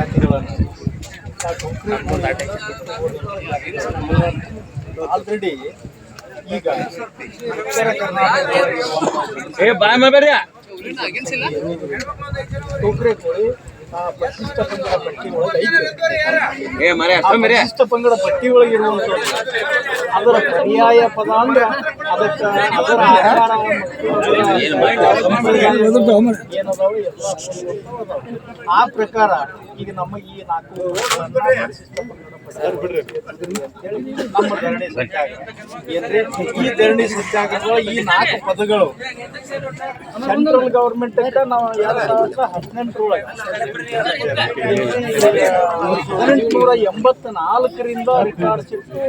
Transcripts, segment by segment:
ಜಾತಿಗಳನ್ನು ಆಲ್ರೆಡಿ ಈಗ ಉತ್ತರ ಟೋಕ್ರೆ ಕೋಳಿ ಪಂಗಡ ಪಟ್ಟಿ ಒಳಗೆ ಪಂಗಡ ಪಟ್ಟಿ ಒಳಗೆ ಇರುವಂಥದ್ದು. ಅದರ ಪರ್ಯಾಯ ಪದ ಅಂದ್ರೆ ಆ ಪ್ರಕಾರ ಈಗ ನಮ್ಮ ಈ ನಾಲ್ಕು ನಮ್ಮ ಧರಣಿ ಈ ಧರಣಿ ಸತ್ಯಾಗ್ರಹ ಈ ನಾಲ್ಕು ಪದಗಳು ಸೆಂಟ್ರಲ್ ಗವರ್ಮೆಂಟ್ ನಾವು ಎರಡ್ ಸಾವಿರದ ಹದಿನೆಂಟರೊಳಗೆ ಹದಿನೆಂಟುನೂರ ಎಂಬತ್ನಾಲ್ಕರಿಂದ ಇಟ್ಟು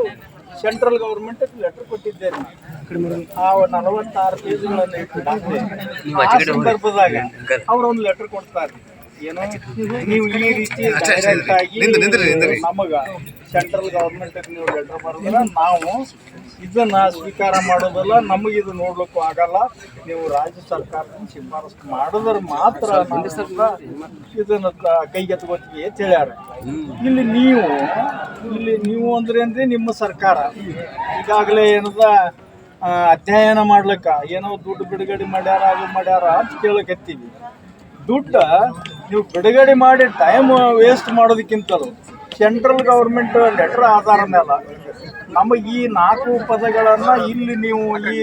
ಸೆಂಟ್ರಲ್ ಗವರ್ಮೆಂಟ್ ಲೆಟರ್ ಕೊಟ್ಟಿದ್ದೇನೆ. ಆ ನಲವತ್ತಾರು ಪೇಜ್ಗಳನ್ನು. ಆ ಸಂದರ್ಭದಾಗ ಅವ್ರು ಒಂದು ಲೆಟರ್ ಕೊಡ್ತಾರೆ. ಏನೋ ನೀವು ಈ ರೀತಿ direct ಆಗಿ ನಮಗ ಸೆಂಟ್ರಲ್ ಗವರ್ಮೆಂಟ್ ನೀವು ಲೆಟರ್ ಬರೋದಿಲ್ಲ. ನಾವು ಇದನ್ನ ಸ್ವೀಕಾರ ಮಾಡೋದಲ್ಲ ನಮಗೆ ಇದು ನೋಡ್ಲಿಕ್ಕೂ ಆಗಲ್ಲ. ನೀವು ರಾಜ್ಯ ಸರ್ಕಾರದಿಂದ ಶಿಫಾರಸು ಮಾಡಿದ್ರೆ ಮಾತ್ರ ಇದನ್ನ ಕೈಗೆತ್ಕೋತೀವಿ ಅಂತ ಹೇಳ್ಯಾರ. ಇಲ್ಲಿ ನೀವು ಇಲ್ಲಿ ನೀವು ಅಂದ್ರೆ ಅಂದ್ರೆ ನಿಮ್ಮ ಸರ್ಕಾರ. ಈಗಾಗಲೇ ಏನದ ಅಧ್ಯಯನ ಮಾಡ್ಲಿಕ್ಕ ಏನೋ ದುಡ್ಡು ಬಿಡುಗಡೆ ಮಾಡ್ಯಾರ, ಅದು ಮಾಡ್ಯಾರ ಅಂತ ಕೇಳಕತ್ತೀವಿ. ದುಡ್ಡು ನೀವು ಬಿಡುಗಡೆ ಮಾಡಿ ಟೈಮ್ ವೇಸ್ಟ್ ಮಾಡೋದಕ್ಕಿಂತಲೂ ಸೆಂಟ್ರಲ್ ಗೌರ್ಮೆಂಟ್ ಲೆಟರ್ ಆಧಾರ ಮೇಲೆ ನಮ್ಮ ಈ ನಾಲ್ಕು ಪದಗಳನ್ನು ಇಲ್ಲಿ ನೀವು ಈ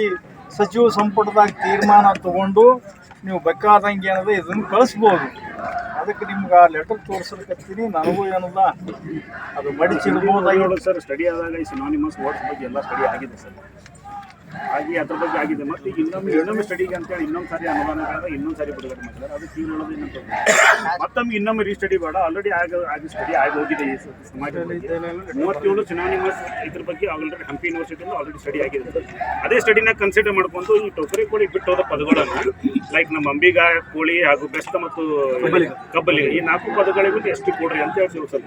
ಸಚಿವ ಸಂಪುಟದಾಗ ತೀರ್ಮಾನ ತಗೊಂಡು ನೀವು ಬೇಕಾದಂಗೆ ಏನದ ಇದನ್ನು ಕಳಿಸ್ಬೋದು. ಅದಕ್ಕೆ ನಿಮ್ಗೆ ಆ ಲೆಟರ್ ತೋರಿಸ್ಲಿಕ್ಕತ್ತೀನಿ ನನಗೂ ಏನದ ಅದು ಮಡಿಚಿಡ್ಬೋದಾಗಿ ಏಳು ಸರ್ ಸ್ಟಡಿ ಆದಾಗ ಈ ಸಿನಾನಿಮಸ್ ವರ್ಡ್ಸ್ ಬಗ್ಗೆ ಎಲ್ಲ ಸ್ಟಡಿ ಆಗಿದೆ ಸರ್. ಹಾಗೆ ಅದ್ರ ಬಗ್ಗೆ ಆಗಿದೆ. ಮತ್ತೆ ಇನ್ನೊಮ್ಮೆ ಇನ್ನೊಮ್ಮೆ ಸ್ಟಡಿಗೆ ಅಂತೇಳಿ ಇನ್ನೊಂದು ಸಾರಿ ಅನುದಾನಗಳಾದ ಇನ್ನೊಂದು ಸಾರಿ ಬಿಡುಗಡೆ ಮಾಡಿದ್ದಾರೆ ಅದು ತೀವ್ರ ಇನ್ನೊಂದು ಮತ್ತೊಮ್ಮೆ ಇನ್ನೊಮ್ಮೆ ರೀಸ್ಟಡಿ ಬೇಡ. ಆಲ್ರೆಡಿ ಆಗ ಆಗಿ ಸ್ಟಡಿ ಆಗಿ ಹೋಗಿದೆ ಈ ಸಮಾಜದಲ್ಲಿ ಮೂವತ್ತೇಳು ಸಿನಾನಿಮಸ್ ಇದ್ರ ಬಗ್ಗೆ ಆಲ್ರೆಡಿ ಹಂಪಿ ಯೂನಿವರ್ಸಿಟಿಯಲ್ಲಿ ಆಲ್ರೆಡಿ ಸ್ಟಡಿ ಆಗಿದೆ. ಸರ್ ಅದೇ ಸ್ಟಡಿನ ಕನ್ಸಿಡರ್ ಮಾಡ್ಕೊಂಡು ಈ ಟೊಕರಿ ಕೋಳಿ ಬಿಟ್ಟು ಹೋದ ಪದಗಳನ್ನು ಲೈಕ್ ನಮ್ಮ ಅಂಬಿಗ ಕೋಳಿ ಹಾಗೂ ಬೆಸ್ತ ಮತ್ತು ಕಬ್ಬಲಿ ಈ ನಾಲ್ಕು ಪದಗಳಿಗೂ ಎಷ್ಟು ಕೊಡ್ರಿ ಅಂತ ಹೇಳ್ತೀವಿ ಸರ್.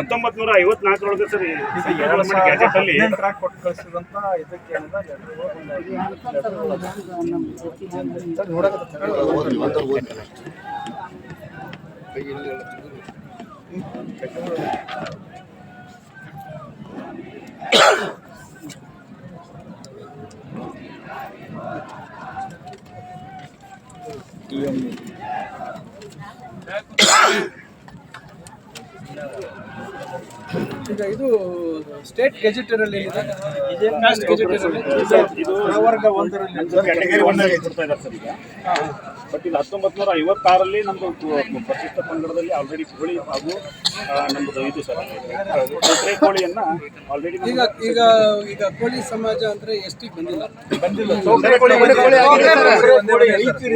ಹತ್ತೊಂಬತ್ತು ನೂರ ಐವತ್ನಾಲ್ಕರೊಳಗೆ ಸರ್ ಅಲ್ಲಿ ಹದಿನೆಂಟರಾಗ ಕೊಟ್ಟು ಕಳಿಸಿದಂತ ಇದಕ್ಕೆ ಏನದ ಈಗ ಇದು ಸ್ಟೇಟ್ ಗೆಜೆಟರ್ ಅಲ್ಲಿ ಇದೆ. ಇದು ಪ್ರವರ್ಗ ಒಂದರಲ್ಲಿ? ಬಟ್ ಇದು ಹತ್ತೊಂಬತ್ ನೂರ ಐವತ್ತಾರಲ್ಲಿ ನಮ್ದು ಪ್ರಶಿಷ್ಟ ಪಂಗಡದಲ್ಲಿ ಆಲ್ರೆಡಿ ಕೋಳಿ ಹಾಗೂ ನಮ್ಮದು ನಮ್ದು ಇದು ಸರ್ ಕೊಟ್ರೆ ಕೋಳಿಯನ್ನ ಆಲ್ರೆಡಿ ಈಗ ಈಗ ಈಗ ಕೋಳಿ ಸಮಾಜ ಅಂದ್ರೆ ಎಷ್ಟಿಗೆ ಬಂದಿಲ್ಲ.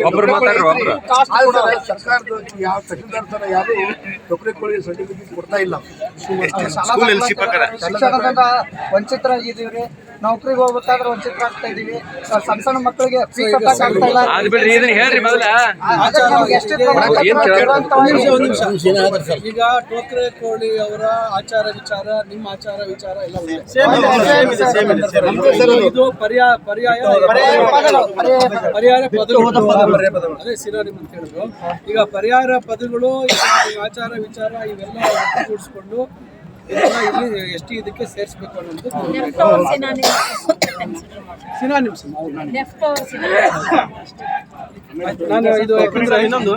ಒಬ್ರು ಮಾತಾಡ್ರಿ ಒಬ್ರು. ಸರ್ಕಾರದ ಯಾವ ತಹಸೀಲ್ದಾರ್ ಯಾರು ಟೊಕರಿ ಕೋಳಿ ಸರ್ಟಿಫಿಕೇಟ್ ಕೊಡ್ತಾ ಇಲ್ಲ. ಶಿಕ್ಷಣದಿಂದ ವಂಚಿತರಾಗಿದ್ದೀವಿ ನೌಕರಿಗೆ ಹೋಗ್ಬೇಕಾದ್ರೆ ವಂಚಿತರಾಗ್ತಾ ಇದೀವಿ. ಸಣ್ಣ ಸಣ್ಣ ಮಕ್ಕಳಿಗೆ ಫೀಸ್ ಆಗ್ತಾ ಇಲ್ಲ. ಅದ್ ಬಿಡ್ರಿ ಇದನ್ನ ಹೇಳ್ರಿ ಮೊದಲ. ಅದಕ್ಕೆ ನಮ್ಗೆ ಎಷ್ಟೇ ಪ್ರಮಾಣ ಏನ್ ಕಟ್ಟಬೇಕು ಕೇಳೋದು? ಅಂತ ಒಂದ್ ನಿಮಿಷ ಒಂದು ನಿಮಿಷ ಈಗ ಟೋಕ್ರೆ ಕೋಳಿ ಅವರ ಆಚಾರ ವಿಚಾರ ನಿಮ್ಮ ಆಚಾರ ವಿಚಾರ ಎಲ್ಲ. ಇದು ಪರ್ಯಾಯ ಪರ್ಯಾಯ ಪದಗಳು, ಪರ್ಯಾಯ ಪದ. ಪರ್ಯಾಯ ಪದಗಳು. ಅದೇ ಅಂತ ಹೇಳಿದ್ರು. ಈಗ ಪರ್ಯಾಯ ಪದಗಳು ಈ ಆಚಾರ ವಿಚಾರ ಇವೆಲ್ಲ ಕೂಡಿಸ್ಕೊಂಡು ಎಷ್ಟು ಇದಕ್ಕೆ ಸೇರಿಸ್ಬೇಕು ಅನ್ನೋದು ಸಿನಾನಿಮ್ಸ್ ಲೆಫ್ಟ್ ನಾನು ಇದು ಯಾಕಂದ್ರೆ ಇನ್ನೊಂದು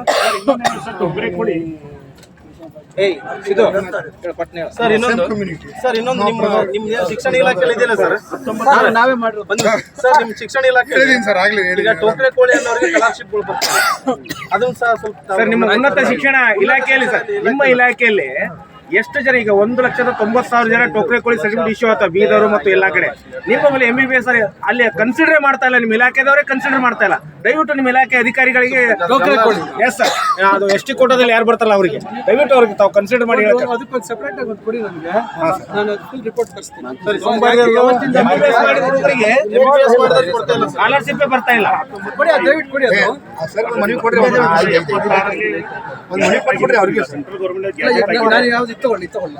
ಟೊಕರಿ ಕೋಳಿ ಸರ್ ಇನ್ನೊಂದು. ಸರ್ ಇನ್ನೊಂದು. ನಿಮ್ಮ ನಿಮ್ಮ ಶಿಕ್ಷಣ ಇಲಾಖೆಯಲ್ಲಿ ಇದೆಯಲ್ಲ ಸರ್? ನಾವೇ ಮಾಡಿರೋದು. ಬಂದು ಸರ್ ನಿಮ್ಮ ಶಿಕ್ಷಣ ಇಲಾಖೆ ಸರ್ ಆಗಲಿ ಈಗ ಟೋಕ್ರೆ ಕೋಳಿ ಅನ್ನೋರಿಗೆ ಸ್ಕಾಲರ್ಶಿಪ್ಗಳು ಬರ್ತಾರೆ ಅದನ್ನು ಸಹ ಸ್ವಲ್ಪ ಸರ್ ನಿಮ್ಮ ಉನ್ನತ ಶಿಕ್ಷಣ ಇಲಾಖೆಯಲ್ಲಿ ಸರ್ ನಿಮ್ಮ ಇಲಾಖೆಯಲ್ಲಿ ಎಷ್ಟು ಜನ ಈಗ ಒಂದು ಲಕ್ಷದ ತೊಂಬತ್ತು ಸಾವಿರ ಜನ ಟೋಕ್ರೆ ಕೋಳಿ ಸರ್ಟಿಫಿಕೇಟ್ ಇಶ್ಯೂ ಆಯ್ತಾ ಬೀದರು ಮತ್ತು ಎಲ್ಲಾ ಕಡೆ? ನಿಮ್ಮ ಮೇಲೆ ಎಂ ಬಿ ಬಿ ಎಸ್ ಅಲ್ಲಿ ಕನ್ಸಿಡರ್ ಮಾಡ್ತಾ ಇಲ್ಲ ನಿಮ್ಮ ಇಲಾಖೆದವರೇ ಕನ್ಸಿಡರ್ ಮಾಡ್ತಾ ಇಲ್ಲ. ದಯವಿಟ್ಟು ನಿಮ್ಮ ಇಲಾಖೆ ಅಧಿಕಾರಿಗಳಿಗೆ ಟೋಕ್ರೆ ಕೋಳಿ. ಎಸ್ ಸರ್ ಅದು ಎಷ್ಟು ಕೋಟದಲ್ಲಿ ಯಾರು ಬರ್ತಾರಲ್ಲ ಅವರಿಗೆ? ದಯವಿಟ್ಟು ಅವ್ರಿಗೆ ತಾವು ಕನ್ಸಿಡರ್ ಮಾಡಿ ಅದಕ್ಕೊಂದು ಸೆಪರೇಟ್ ಆಗಿ ಕೊಡಿ ನನಗೆ. ನಾನು ಫುಲ್ ರಿಪೋರ್ಟ್ ಕಳಿಸ್ತೀನಿ. ಸ್ಕಾಲರ್ಶಿಪ್ ಬರ್ತಾ ಇಲ್ಲ. ಕೊಡಿ ದಯವಿಟ್ಟು ಕೊಡಿ ಅದು. ಸರ್ ಮನವಿ ಕೊಡ್ರಿ ಅವ್ರಿಗೆ. ಸೆಂಟ್ರಲ್ ಗೌರ್ಮೆಂಟ್ ನಾನು ಯಾವ್ದು ತಗೊಳ್ಳಿ ಇದು ತಗೊಳ್ಳ